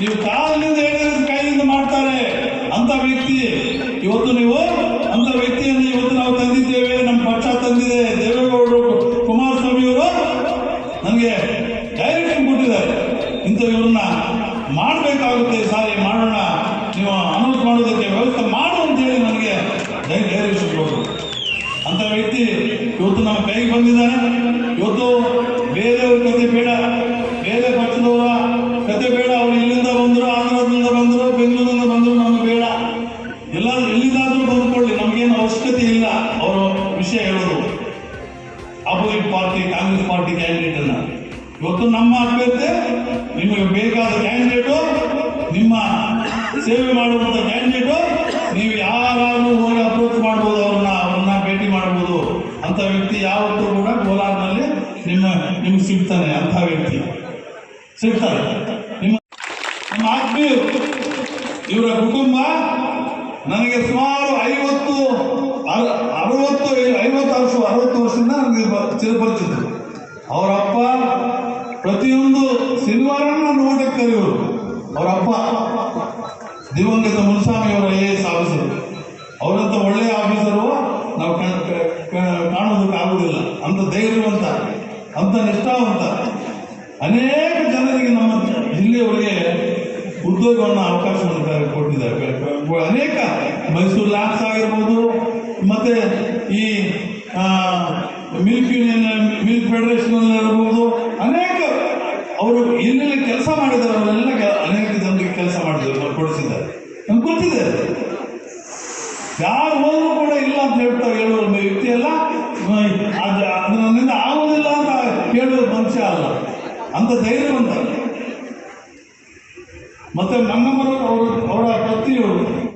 ನೀವು ಕಾಲಿನಿಂದ ಹೇಳಿದ ಕೈಯಿಂದ ಮಾಡ್ತಾರೆ ಅಂತ ವ್ಯಕ್ತಿ. ಇವತ್ತು ನೀವು ಅಂತ ವ್ಯಕ್ತಿಯನ್ನು ಇವತ್ತು ನಾವು ತಂದಿದ್ದೇವೆ, ನಮ್ಮ ಪಕ್ಷ ತಂದಿದೆ. ದೇವೇಗೌಡರು ಕುಮಾರಸ್ವಾಮಿ ಅವರು ನನಗೆ ಡೈರೆಕ್ಷನ್ ಕೊಟ್ಟಿದ್ದಾರೆ. ಇಂಥ ಇವ್ರನ್ನ ಮಾಡಬೇಕಾಗುತ್ತೆ ಸಾರಿ ಮಾಡೋಣ. ನೀವು ಅನೌನ್ಸ್ ಮಾಡೋದಕ್ಕೆ ವ್ಯವಸ್ಥೆ ಮಾಡು ಅಂತ ಹೇಳಿ ನನಗೆ ಡೈರೆಕ್ಷನ್ ಕೊಟ್ಟರು. ಅಂತ ವ್ಯಕ್ತಿ ಇವತ್ತು ನಮ್ಮ ಕೈಗೆ ಬಂದಿದ್ದಾನೆ. ಇವತ್ತು ಬೇರೆಯವ್ರ ಕತೆ ಬೇಡ. ಅವಶ್ಯಕತೆ ಇಲ್ಲ ಅವರ ವಿಷಯ ಹೇಳೋದು. Opposite party, Congress party candidate ಅನ್ನ. ಇವತ್ತು ನಮ್ಮ ಅಭ್ಯರ್ಥಿ, ನಿಮಗೆ ಬೇಕಾದ ಕ್ಯಾಂಡಿಡೇಟು ನಿಮ್ಮ ಸೇವೆ ಮಾಡುವಂತ ಕ್ಯಾಂಡಿಡೇಟು ನೀವು ಯಾರಾದ್ರೂ ಹೋಗಿ ಅಪ್ರೋಚ್ ಮಾಡ್ಬೋದು ಅವ್ರನ್ನ ಅವ್ರನ್ನ ಭೇಟಿ ಮಾಡ್ಬೋದು. ಅಂತ ವ್ಯಕ್ತಿ ಯಾವತ್ತೂ ಕೂಡ ಕೋಲಾರದಲ್ಲಿ ನಿಮ್ಮ, ನಿಮ್ಗೆ ಸಿಗ್ತಾನೆ ಅಂತ ವ್ಯಕ್ತಿ. ಸಿಗ್ತಾರೆ ನಿಮ್ಮ ನಿಮ್ಮ ಆತ್ಮೀಯರು ಇವರ ಕುಟುಂಬ ನನಗೆ ಸುಮಾರು ಐವತ್ತು ಅರ- ಅರವತ್ತು ಐವತ್ತು ವರ್ಷ, ಅರವತ್ತು ವರ್ಷದಿಂದ ನನಗೆ ಚಿರಪರಿಚಿತರು ಅವರಪ್ಪ ಪ್ರತಿಯೊಂದು ಶನಿವಾರ ನಾನು ಊಟಕ್ಕೆ ಅವರಪ್ಪ ದಿವಂಗತ ಮುನಿಸ್ವಾಮಿ ಅವರ ಐ ಎ ಎಸ್ ಆಫೀಸರು ಅವರಂತ ಒಳ್ಳೆಯ ಆಫೀಸರು ನಾವು ಕಾಣೋದಕ್ಕೆ ಆಗುವುದಿಲ್ಲ. ಅಂತ ಧೈರ್ಯವಂತ, ಅಂತ ನಿಷ್ಠಾವಂತ ಅನೇಕ ಜನರಿಗೆ ನಮ್ಮ ಜಿಲ್ಲೆಯವರಿಗೆ ಉದ್ಯೋಗವನ್ನು ಅವಕಾಶವನ್ನು ಕೊಟ್ಟಿದ್ದಾರೆ. ಅನೇಕ ಮೈಸೂರು ಲ್ಯಾಬ್ಸ್ ಆಗಿರ್ಬೋದು, ಮತ್ತೆ ಈ ಮಿಲ್ಕ್ ಯೂನಿಯನ್, ಮಿಲ್ಕ್ ಫೆಡರೇಷನ್ ಇರ್ಬೋದು ಅನೇಕ ಅವರು ಎಲ್ಲೆಲ್ಲಿ ಕೆಲಸ ಮಾಡಿದ್ದಾರೆ, ಅವರೆಲ್ಲ ಅನೇಕ ಜನರಿಗೆ ಕೆಲಸ ಮಾಡಿದ್ದಾರೆ ಕೊಡಿಸಿದ್ದಾರೆ. ನಮ್ಗೆ ಗೊತ್ತಿದೆ ಯಾರು ಹೋದರೂ ಕೂಡ ಇಲ್ಲ ಅಂತ ಹೇಳ್ತಾರೆ ಹೇಳುವ ವ್ಯಕ್ತಿ ಅಲ್ಲ ಅದು ಅದು ನನ್ನಿಂದ ಆಗೋದಿಲ್ಲ ಅಂತ ಹೇಳುವ ಮನುಷ್ಯ ಅಲ್ಲ. ಅಂತ ಧೈರ್ಯವಂತ ಮತ್ತೆ ನಮ್ಮವರು ಅವರು ಅವರ ಪತ್ನಿಯವರು